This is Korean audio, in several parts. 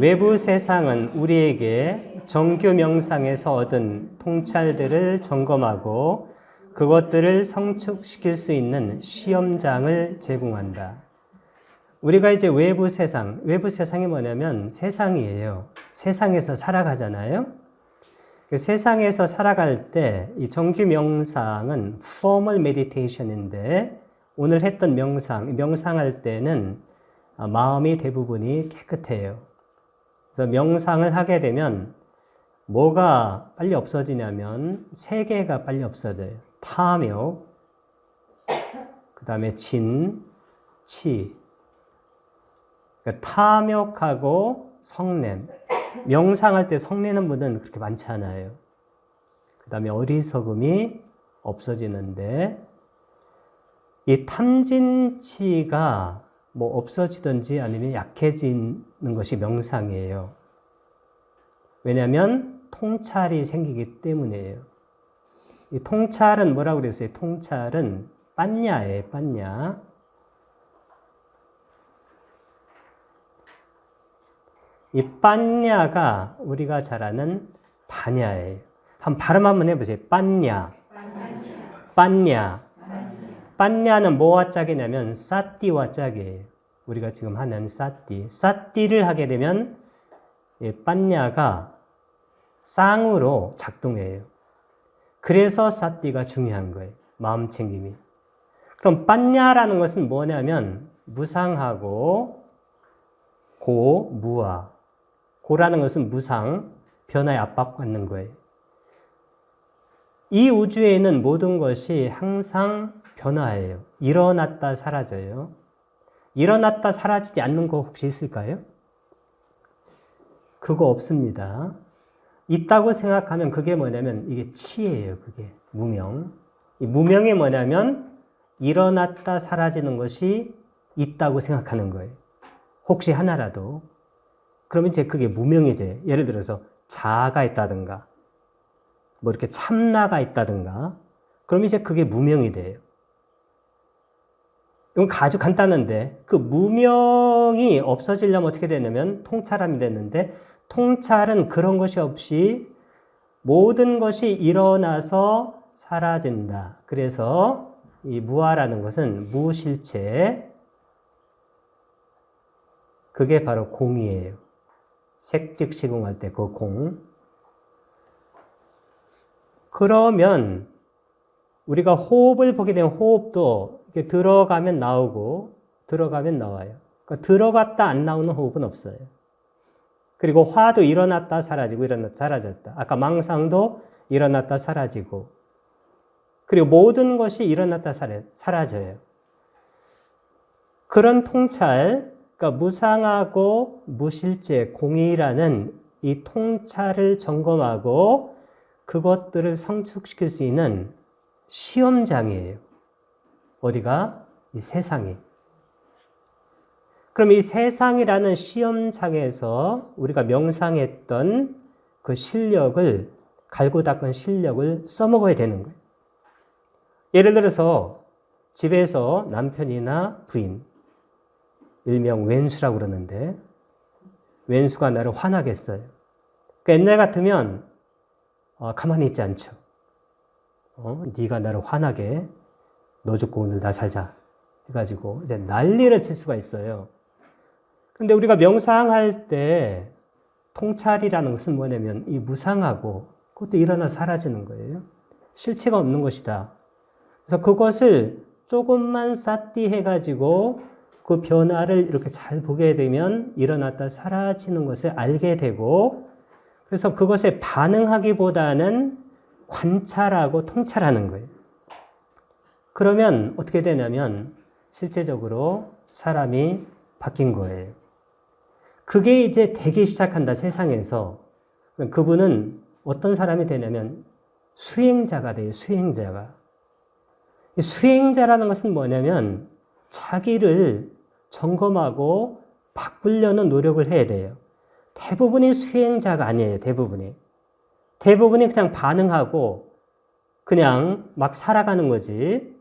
외부 세상은 우리에게 정규 명상에서 얻은 통찰들을 점검하고 그것들을 성축시킬 수 있는 시험장을 제공한다. 우리가 이제 외부 세상, 외부 세상이 뭐냐면 세상이에요. 세상에서 살아가잖아요. 그 세상에서 살아갈 때 이 정규 명상은 formal meditation인데 오늘 했던 명상, 명상할 때는 아, 마음이 대부분이 깨끗해요. 그래서 명상을 하게 되면 뭐가 빨리 없어지냐면 세 개가 빨리 없어져요. 탐욕, 그 다음에 진, 치. 그러니까 탐욕하고 성냄. 명상할 때 성내는 분은 그렇게 많지 않아요. 그 다음에 어리석음이 없어지는데 이 탐진치가 뭐 없어지든지 아니면 약해지는 것이 명상이에요. 왜냐하면 통찰이 생기기 때문이에요. 이 통찰은 뭐라고 그랬어요? 통찰은 빤냐예요, 빤냐. 이 빤냐가 우리가 잘 아는 반야예요. 한 발음 한번 해보세요. 빤냐. 빤냐. 빤냐 는 뭐와 짝이냐면 싸띠와 짝이에요. 우리가 지금 하는 싸띠. 싸띠를 하게 되면 이 빤냐가 쌍으로 작동해요. 그래서 싸띠가 중요한 거예요. 마음 챙김이. 그럼 빤냐라는 것은 뭐냐면 무상하고 고, 무아. 고라는 것은 무상, 변화에 압박받는 거예요. 이 우주에 있는 모든 것이 항상 변화예요. 일어났다 사라져요. 일어났다 사라지지 않는 거 혹시 있을까요? 그거 없습니다. 있다고 생각하면 그게 뭐냐면 이게 치예요. 그게 무명. 이 무명이 뭐냐면 일어났다 사라지는 것이 있다고 생각하는 거예요. 혹시 하나라도. 그러면 이제 그게 무명이제. 예를 들어서 자아가 있다든가, 뭐 이렇게 참나가 있다든가, 그럼 이제 그게 무명이 돼요. 이건 아주 간단한데, 그 무명이 없어지려면 어떻게 되냐면 통찰함이 되는데, 통찰은 그런 것이 없이 모든 것이 일어나서 사라진다. 그래서 이 무아라는 것은 무실체, 그게 바로 공이에요. 색즉 시공할 때 그 공. 그러면 우리가 호흡을 보게 되면 호흡도 이렇게 들어가면 나오고 들어가면 나와요. 그러니까 들어갔다 안 나오는 호흡은 없어요. 그리고 화도 일어났다 사라지고 일어났다 사라졌다. 아까 망상도 일어났다 사라지고 그리고 모든 것이 일어났다 사라져요. 그런 통찰, 그러니까 무상하고 무실제, 공이라는 이 통찰을 점검하고 그것들을 성축시킬 수 있는 시험장이에요. 어디가? 이 세상이. 그럼 이 세상이라는 시험장에서 우리가 명상했던 그 실력을, 갈고 닦은 실력을 써먹어야 되는 거예요. 예를 들어서 집에서 남편이나 부인, 일명 왼수라고 그러는데, 왼수가 나를 화나겠어요. 그러니까 옛날 같으면 어, 가만히 있지 않죠. 어, 네가 나를 화나게 너 죽고 오늘 나 살자 해가지고 이제 난리를 칠 수가 있어요. 근데 우리가 명상할 때 통찰이라는 것은 뭐냐면 이 무상하고 그것도 일어나 사라지는 거예요. 실체가 없는 것이다. 그래서 그것을 조금만 쌌디 해가지고 그 변화를 이렇게 잘 보게 되면 일어났다 사라지는 것을 알게 되고 그래서 그것에 반응하기보다는 관찰하고 통찰하는 거예요. 그러면 어떻게 되냐면 실제적으로 사람이 바뀐 거예요. 그게 이제 되기 시작한다, 세상에서. 그분은 어떤 사람이 되냐면 수행자가 돼요, 수행자가. 수행자라는 것은 뭐냐면 자기를 점검하고 바꾸려는 노력을 해야 돼요. 대부분이 수행자가 아니에요, 대부분이. 대부분이 그냥 반응하고 그냥 막 살아가는 거지.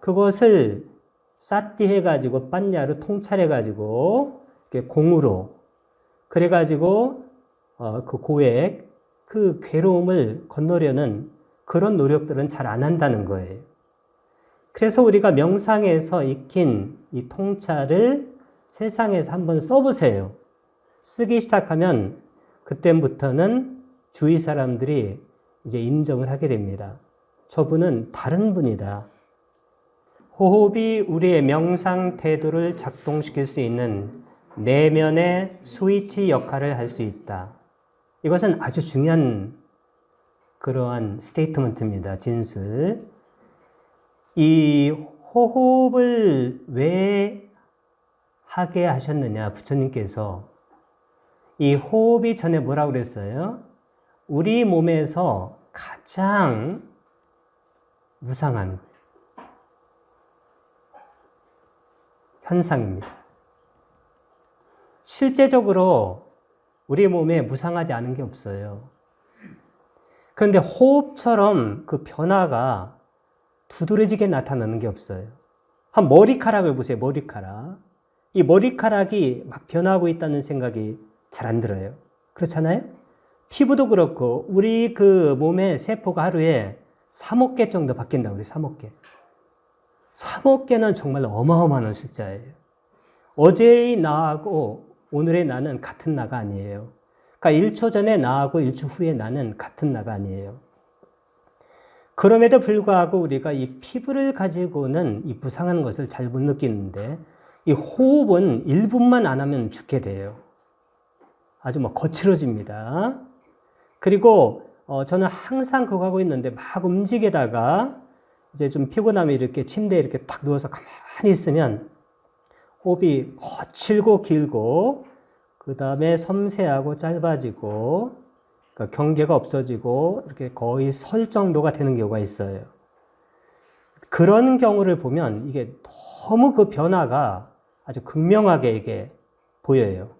그것을 쌌띠 해가지고 빤냐로 통찰해가지고 공으로 그래가지고 어, 그 고액, 그 괴로움을 건너려는 그런 노력들은 잘 안 한다는 거예요. 그래서 우리가 명상에서 익힌 이 통찰을 세상에서 한번 써보세요. 쓰기 시작하면 그때부터는 주위 사람들이 이제 인정을 하게 됩니다. 저분은 다른 분이다. 호흡이 우리의 명상 태도를 작동시킬 수 있는 내면의 스위치 역할을 할 수 있다. 이것은 아주 중요한 그러한 스테이트먼트입니다. 진술. 이 호흡을 왜 하게 하셨느냐, 부처님께서. 이 호흡이 전에 뭐라고 그랬어요? 우리 몸에서 가장 무상한 현상입니다. 실제적으로 우리 몸에 무상하지 않은 게 없어요. 그런데 호흡처럼 그 변화가 두드러지게 나타나는 게 없어요. 한 머리카락을 보세요, 머리카락. 이 머리카락이 막 변하고 있다는 생각이 잘 안 들어요. 그렇잖아요? 피부도 그렇고, 우리 그 몸의 세포가 하루에 3억 개 정도 바뀐다고 그래요, 3억 개. 3억 개는 정말 어마어마한 숫자예요. 어제의 나하고 오늘의 나는 같은 나가 아니에요. 그러니까 1초 전에 나하고 1초 후에 나는 같은 나가 아니에요. 그럼에도 불구하고 우리가 이 피부를 가지고는 이 부상한 것을 잘 못 느끼는데 이 호흡은 1분만 안 하면 죽게 돼요. 아주 뭐 거칠어집니다. 그리고 어, 저는 항상 그거 하고 있는데 막 움직이다가 이제 좀 피곤하면 이렇게 침대에 이렇게 딱 누워서 가만히 있으면 호흡이 거칠고 길고 그 다음에 섬세하고 짧아지고 그러니까 경계가 없어지고 이렇게 거의 설 정도가 되는 경우가 있어요. 그런 경우를 보면 이게 너무 그 변화가 아주 극명하게 이게 보여요.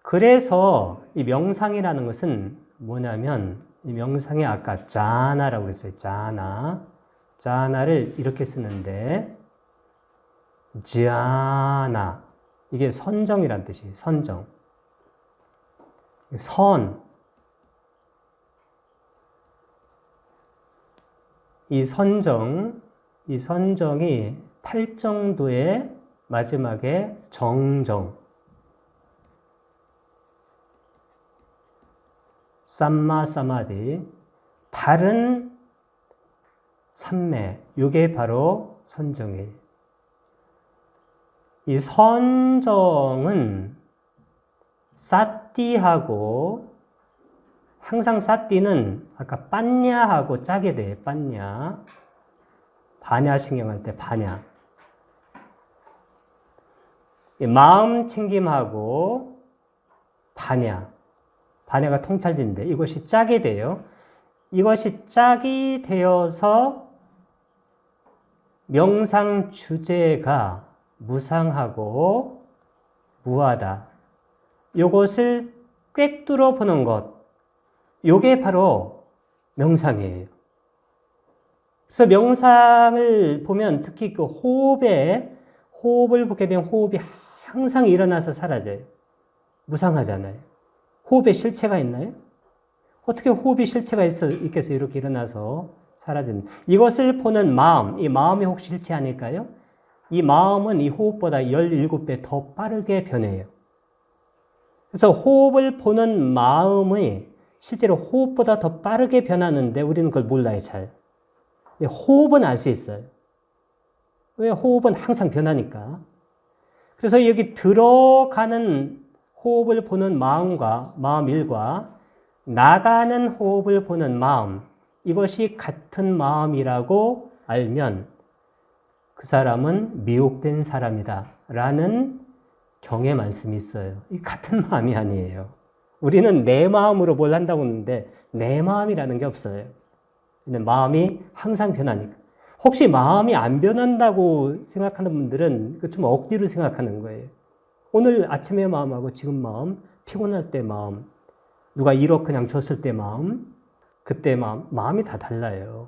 그래서 이 명상이라는 것은 뭐냐면 이 명상에 아까 자나라고 그랬어요. 자나. 자나를 이렇게 쓰는데 지아나 이게 선정이란 뜻이에요. 선정. 선. 이 선정, 이 선정이 탈정도의 마지막에 정정. 삼마 사마디. 바른 삼매. 이게 바로 선정이에요. 이 선정은 사띠하고 항상 사띠는 아까 빤냐하고 짜게 돼. 빤냐. 반야 신경할 때 반야. 마음 챙김하고 반야. 반야가 통찰진데 이것이 짜게 돼요. 이것이 짝이 되어서 명상 주제가 무상하고 무하다. 요것을 꿰뚫어 보는 것. 요게 바로 명상이에요. 그래서 명상을 보면 특히 그 호흡에 호흡을 보게 되면 호흡이 항상 일어나서 사라져요. 무상하잖아요. 호흡에 실체가 있나요? 어떻게 호흡이 실체가 있어, 있겠어 이렇게 일어나서 사라진. 이것을 보는 마음, 이 마음이 혹시 실체 아닐까요? 이 마음은 이 호흡보다 17배 더 빠르게 변해요. 그래서 호흡을 보는 마음이 실제로 호흡보다 더 빠르게 변하는데 우리는 그걸 몰라요, 잘. 호흡은 알 수 있어요. 왜 호흡은 항상 변하니까. 그래서 여기 들어가는 호흡을 보는 마음과 마음 일과 나가는 호흡을 보는 마음, 이것이 같은 마음이라고 알면 그 사람은 미혹된 사람이다. 라는 경의 말씀이 있어요. 이 같은 마음이 아니에요. 우리는 내 마음으로 뭘 한다고 하는데 내 마음이라는 게 없어요. 마음이 항상 변하니까. 혹시 마음이 안 변한다고 생각하는 분들은 좀 억지로 생각하는 거예요. 오늘 아침의 마음하고 지금 마음, 피곤할 때 마음, 누가 1억 그냥 줬을 때 마음, 그때 마음, 마음이 다 달라요.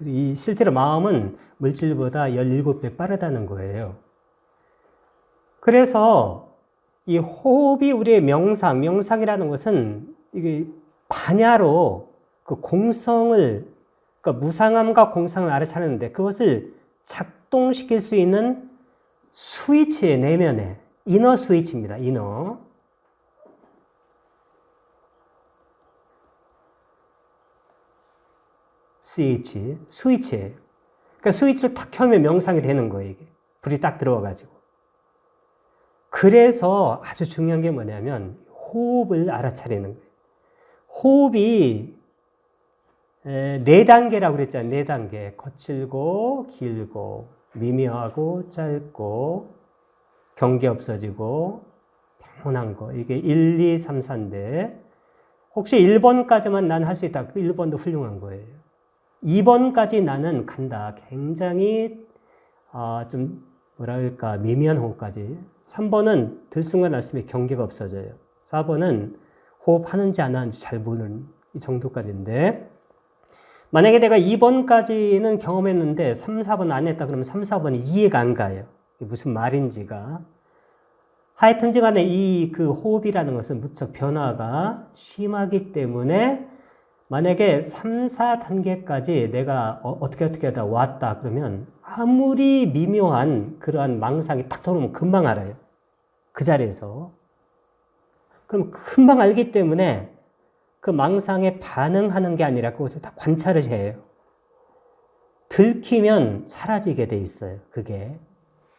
이 실제로 마음은 물질보다 17배 빠르다는 거예요. 그래서 이 호흡이 우리의 명상, 명상이라는 것은 이게 반야로 그 공성을, 그 무상함과 공상을 알아차리는데 그것을 작동시킬 수 있는 스위치의 내면에, 이너 스위치입니다, 이너. 스위치, 스위치예요. 그러니까 스위치를 탁 켜면 명상이 되는 거예요, 이게. 불이 딱 들어와가지고. 그래서 아주 중요한 게 뭐냐면 호흡을 알아차리는 거예요. 호흡이 네 단계라고 그랬잖아요. 네 단계. 거칠고, 길고, 미묘하고, 짧고, 경계 없어지고, 평온한 거. 이게 1, 2, 3, 4인데, 혹시 1번까지만 난 할 수 있다. 그 1번도 훌륭한 거예요. 2번까지 나는 간다. 굉장히, 어, 좀, 뭐랄까, 미미한 호흡까지. 3번은 들숨과 날숨의 경계가 없어져요. 4번은 호흡하는지 안 하는지 잘 모르는 이 정도까지인데, 만약에 내가 2번까지는 경험했는데 3, 4번 안 했다 그러면 3, 4번이 이해가 안 가요. 무슨 말인지가. 하여튼지 간에 이 그 호흡이라는 것은 무척 변화가 심하기 때문에 만약에 3, 4단계까지 내가 어, 떻게 어떻게 하다 왔다 그러면 아무리 미묘한 그러한 망상이 탁 들어오면 금방 알아요. 그 자리에서. 그럼 금방 알기 때문에 그 망상에 반응하는 게 아니라 그것을 다 관찰을 해요. 들키면 사라지게 돼 있어요. 그게.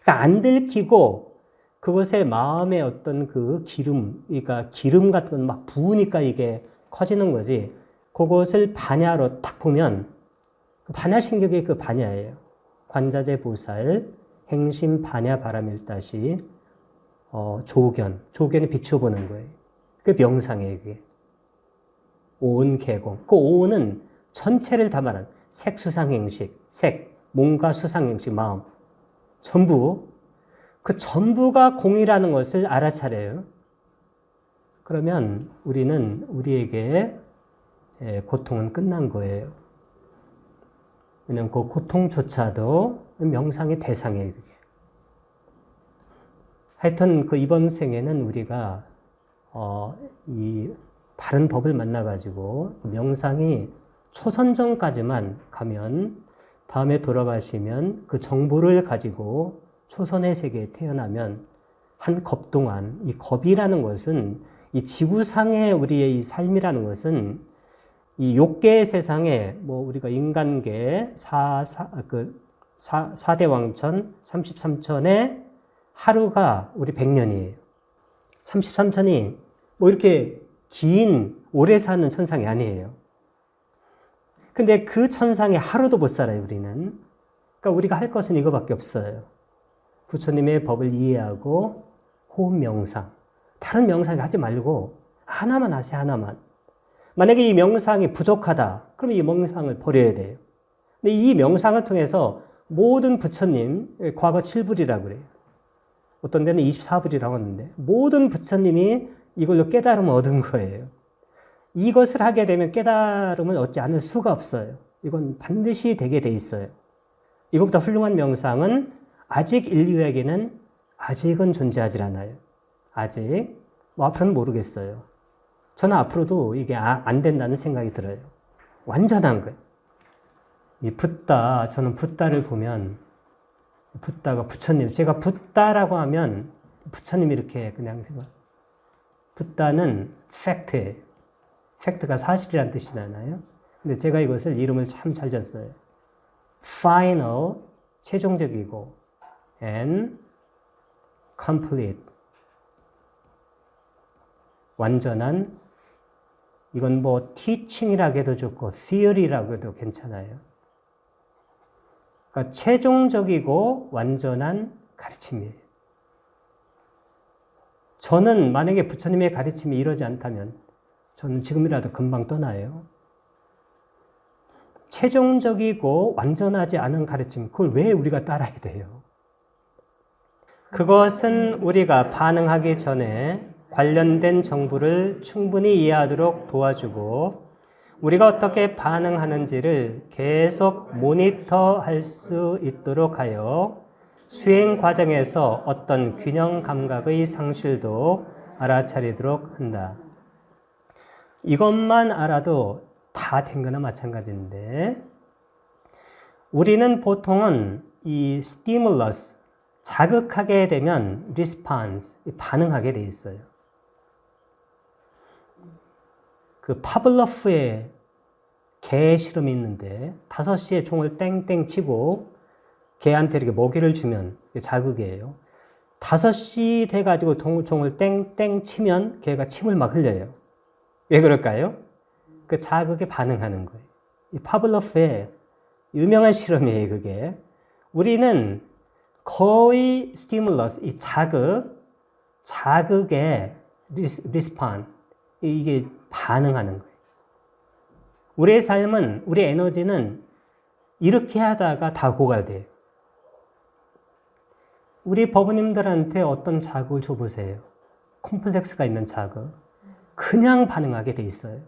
그러니까 안 들키고 그것의 마음의 어떤 그 기름, 그러니까 기름 같은 건 막 부으니까 이게 커지는 거지. 그것을 반야로 딱 보면 그 반야신경이 그 반야예요. 관자재 보살, 행심 반야 바람일다시, 어, 조견, 조견에 비춰보는 거예요. 그 명상이에요, 그게. 오은 개공. 그 오은은 전체를 다 말하는 색수상행식, 색, 몸과 수상행식, 마음. 전부, 그 전부가 공이라는 것을 알아차려요. 그러면 우리는 우리에게 고통은 끝난 거예요. 왜냐면 그 고통조차도 명상의 대상이에요. 하여튼 그 이번 생에는 우리가 어, 이 바른 법을 만나가지고 명상이 초선정까지만 가면 다음에 돌아가시면 그 정보를 가지고 초선의 세계에 태어나면 한 겁 동안 이 겁이라는 것은 이 지구상의 우리의 이 삶이라는 것은 이 욕계의 세상에 뭐 우리가 인간계 사, 사, 그 사, 4대 왕천 33천의 하루가 우리 100년이에요. 33천이 뭐 이렇게 긴 오래 사는 천상이 아니에요. 근데 그 천상에 하루도 못 살아요, 우리는. 그러니까 우리가 할 것은 이거밖에 없어요. 부처님의 법을 이해하고 호흡 명상. 다른 명상 하지 말고 하나만 하세요, 하나만. 만약에 이 명상이 부족하다. 그럼 이 명상을 버려야 돼요. 근데 이 명상을 통해서 모든 부처님, 과거 7불이라고 그래요. 어떤 데는 24불이라고 하는데, 모든 부처님이 이걸로 깨달음을 얻은 거예요. 이것을 하게 되면 깨달음을 얻지 않을 수가 없어요. 이건 반드시 되게 돼 있어요. 이것보다 훌륭한 명상은 아직 인류에게는 아직은 존재하지 않아요. 아직. 뭐 앞으로는 모르겠어요. 저는 앞으로도 이게 아, 안 된다는 생각이 들어요. 완전한 거예요. 이 붓다, 저는 붓다를 보면 붓다가 부처님, 제가 붓다라고 하면 부처님 이렇게 그냥 생각. 붓다는 팩트예요. 팩트가 사실이란 뜻이잖아요. 근데 제가 이것을 이름을 참 잘 졌어요. final, 최종적이고, and complete. 완전한, 이건 뭐 teaching이라고 해도 좋고, theory라고 해도 괜찮아요. 그러니까 최종적이고 완전한 가르침이에요. 저는 만약에 부처님의 가르침이 이러지 않다면 저는 지금이라도 금방 떠나요. 최종적이고 완전하지 않은 가르침, 그걸 왜 우리가 따라야 돼요? 그것은 우리가 반응하기 전에 관련된 정보를 충분히 이해하도록 도와주고 우리가 어떻게 반응하는지를 계속 모니터 할 수 있도록 하여 수행 과정에서 어떤 균형 감각의 상실도 알아차리도록 한다. 이것만 알아도 다 된 거나 마찬가지인데, 우리는 보통은 이 스티뮬러스, 자극하게 되면 response, 반응하게 돼 있어요. 그 파블로프의 개 실험이 있는데, 5시에 종을 땡땡 치고, 개한테 이렇게 먹이를 주면 자극이에요. 5시 돼가지고 종을 땡땡 치면 개가 침을 막 흘려요. 왜 그럴까요? 그 자극에 반응하는 거예요. 이 파블로프의 유명한 실험이에요, 그게. 우리는 거의 스티뮬러스, 이 자극, 자극에 리스판, 이게 반응하는 거예요. 우리의 삶은, 우리 에너지는 이렇게 하다가 다 고갈돼요. 우리 법원님들한테 어떤 자극을 줘보세요. 콤플렉스가 있는 자극. 그냥 반응하게 돼 있어요.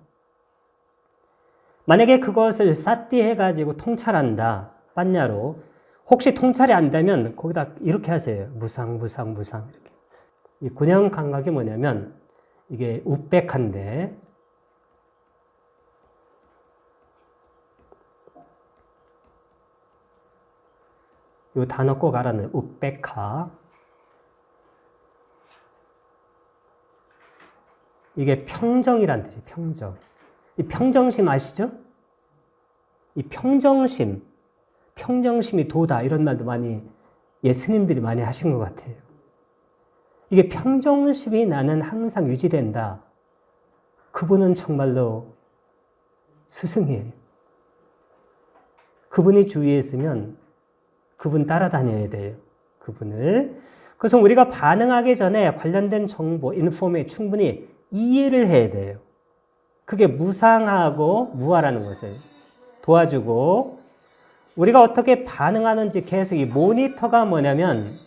만약에 그것을 쌌띠 해가지고 통찰한다. 빤냐로. 혹시 통찰이 안 되면 거기다 이렇게 하세요. 무상, 무상, 무상. 이렇게. 이 균형 감각이 뭐냐면 이게 우백한데 이 단어 꼭 알아는 우백하. 이게 평정이란 뜻이에요. 평정. 이 평정심 아시죠? 이 평정심, 평정심이 도다 이런 말도 많이 예수님들이 많이 하신 것 같아요. 이게 평정심이 나는 항상 유지된다. 그분은 정말로 스승이에요. 그분이 주위에 있으면 그분 따라다녀야 돼요. 그분을. 그래서 우리가 반응하기 전에 관련된 정보, 인폼에 충분히 이해를 해야 돼요. 그게 무상하고 무아라는 것을 도와주고 우리가 어떻게 반응하는지 계속 이 모니터가 뭐냐면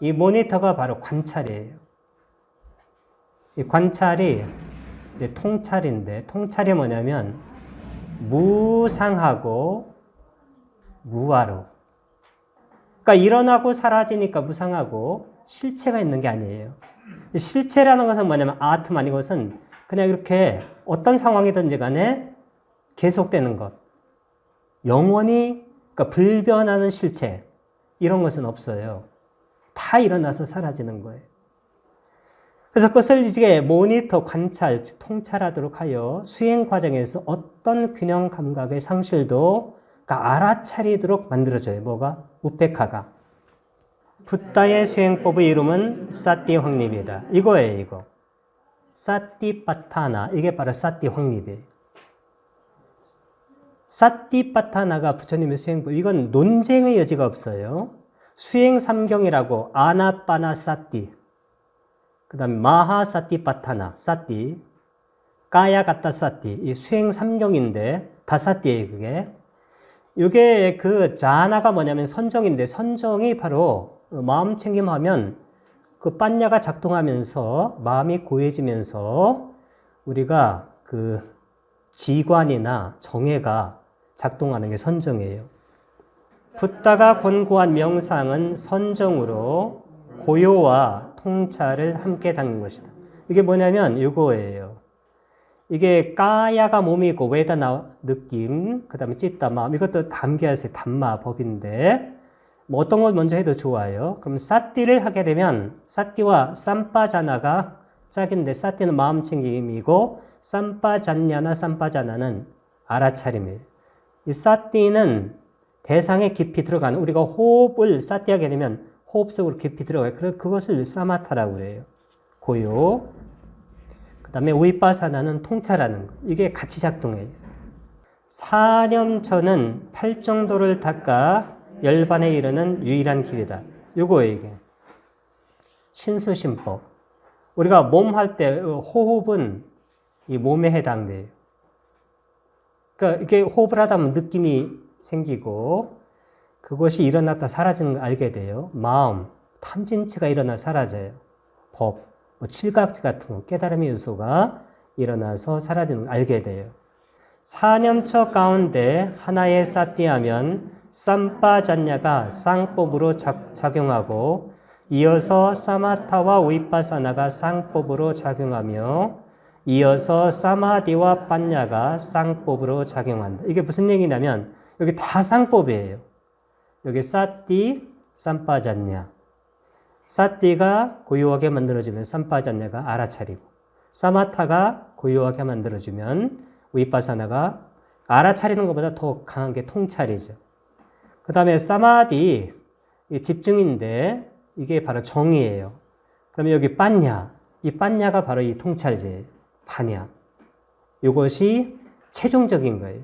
이 모니터가 바로 관찰이에요. 이 관찰이 통찰인데 통찰이 뭐냐면 무상하고 무아로 그러니까 일어나고 사라지니까 무상하고 실체가 있는 게 아니에요. 실체라는 것은 뭐냐면 아트만 이것은 그냥 이렇게 어떤 상황이든지 간에 계속되는 것. 영원히 그러니까 불변하는 실체 이런 것은 없어요. 다 일어나서 사라지는 거예요. 그래서 그것을 이제 모니터, 관찰, 통찰하도록 하여 수행 과정에서 어떤 균형 감각의 상실도 그러니까 알아차리도록 만들어져요. 뭐가? 우페카가. 붓다의 수행법의 이름은 사띠 황립이다. 이거예요, 이거. 사띠 파타나. 이게 바로 사띠 황립이에요. 사띠 파타나가 부처님의 수행법. 이건 논쟁의 여지가 없어요. 수행 삼경이라고 아나빠나 사띠. 그 다음에 마하 사띠 파타나. 사띠. 까야 가타 사띠. 이 수행 삼경인데 다 사띠예요, 그게. 이게 그 자나가 뭐냐면 선정인데 선정이 바로 마음 챙김하면 그 빤냐가 작동하면서 마음이 고해지면서 우리가 그 지관이나 정해가 작동하는 게 선정이에요. 붓다가 권고한 명상은 선정으로 고요와 통찰을 함께 담는 것이다. 이게 뭐냐면 이거예요. 이게 까야가 몸이고 외다 나 느낌, 그 다음에 찢다 마음 이것도 담겨야지 담마 법인데 뭐 어떤 걸 먼저 해도 좋아요. 그럼 사띠를 하게 되면 사띠와 쌈빠자나가 짝인데 사띠는 마음 챙김이고 쌈빠잔냐나 쌈빠자나는 알아차림이에요. 이 사띠는 대상에 깊이 들어가는 우리가 호흡을 사띠하게 되면 호흡 속으로 깊이 들어가요. 그래서 그것을 사마타라고 그래요. 고요. 그 다음에 위빠사나는 통찰하는 거. 이게 같이 작동해요. 사념처는 팔정도를 닦아 열반에 이르는 유일한 길이다. 요거예요, 이게. 신수심법. 우리가 몸 할 때 호흡은 이 몸에 해당돼요. 그러니까 이렇게 호흡을 하다 보면 느낌이 생기고 그것이 일어났다 사라지는 걸 알게 돼요. 마음, 탐진치가 일어나 사라져요. 법, 뭐 칠각지 같은 거, 깨달음의 요소가 일어나서 사라지는 걸 알게 돼요. 사념처 가운데 하나에 쌓띠하면 쌈빠잔냐가 쌍법으로 작- 작용하고 이어서 사마타와 위파사나가 쌍법으로 작용하며 이어서 사마디와 판냐가 쌍법으로 작용한다. 이게 무슨 얘기냐면 여기 다 쌍법이에요. 여기 사띠, 쌈빠잔냐. 사띠가 고요하게 만들어주면 쌈빠잔냐가 알아차리고 사마타가 고요하게 만들어주면 위파사나가 알아차리는 것보다 더 강하게 통찰이죠. 그 다음에 사마디, 이 집중인데 이게 바로 정의예요. 그러면 여기 빤냐, 이 빤냐가 바로 이 통찰제예요. 파냐. 이것이 최종적인 거예요.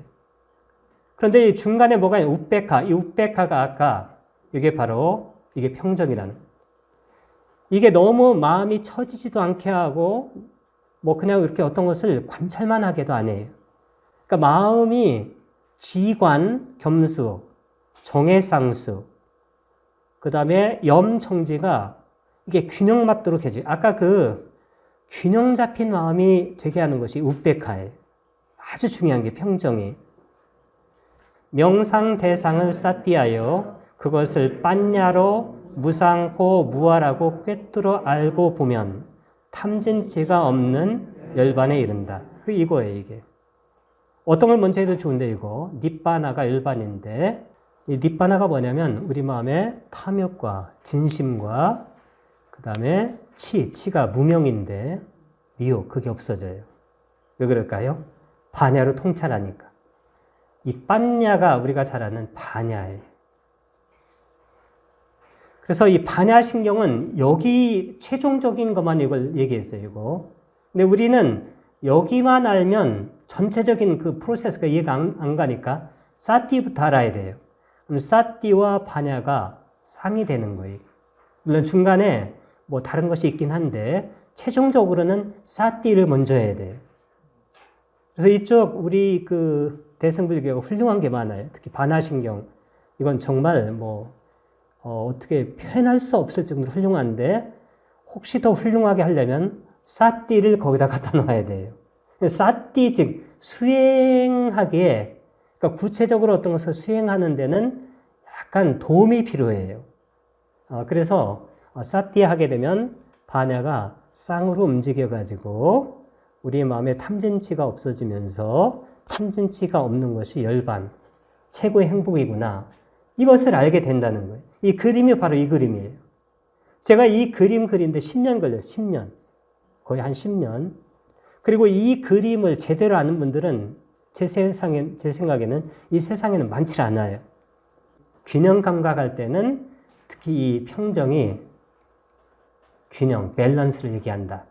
그런데 이 중간에 뭐가 있냐, 우백화. 이 우백화가 아까 이게 바로 이게 평정이라는. 이게 너무 마음이 처지지도 않게 하고 뭐 그냥 이렇게 어떤 것을 관찰만 하게도 안 해요. 그러니까 마음이 지관, 겸수, 정해상수, 그 다음에 염청지가 이게 균형 맞도록 해줘요. 아까 그 균형 잡힌 마음이 되게 하는 것이 우백화예요. 아주 중요한 게 평정이. 명상 대상을 쌓디하여 그것을 빤냐로 무상코 무아라고 꿰뚫어 알고 보면 탐진치가 없는 열반에 이른다. 그 이거예요, 이게. 어떤 걸 먼저 해도 좋은데 이거 니빠나가 열반인데 이 니빠나가 뭐냐면 우리 마음의 탐욕과 진심과 그 다음에 치, 치가 무명인데 미혹 그게 없어져요. 왜 그럴까요? 반야로 통찰하니까. 이 빤냐가 우리가 잘 아는 반야예요. 그래서 이 반야 신경은 여기 최종적인 것만 이걸 얘기했어요, 이거. 근데 우리는 여기만 알면 전체적인 그 프로세스가 이해가 안, 안 가니까 사띠부터 알아야 돼요. 사띠와 반야가 상이 되는 거예요. 물론 중간에 뭐 다른 것이 있긴 한데 최종적으로는 사띠를 먼저 해야 돼요. 그래서 이쪽 우리 그 대승불교가 훌륭한 게 많아요. 특히 반야신경 이건 정말 뭐 어, 떻게 표현할 수 없을 정도로 훌륭한데 혹시 더 훌륭하게 하려면 사띠를 거기다 갖다 놔야 돼요. 사띠 즉 수행하기에 그러니까 구체적으로 어떤 것을 수행하는 데는 약간 도움이 필요해요. 어, 그래서 사띠 하게 되면 반야가 쌍으로 움직여 가지고 우리 마음에 탐진치가 없어지면서 탐진치가 없는 것이 열반 최고의 행복이구나. 이것을 알게 된다는 거예요. 이 그림이 바로 이 그림이에요. 제가 이 그림 그리는데 10년 걸렸어요. 10년. 거의 한 10년. 그리고 이 그림을 제대로 아는 분들은 제 세상에, 제 생각에는 이 세상에는 많지 않아요. 균형 감각할 때는 특히 이 평정이 균형, 밸런스를 얘기한다.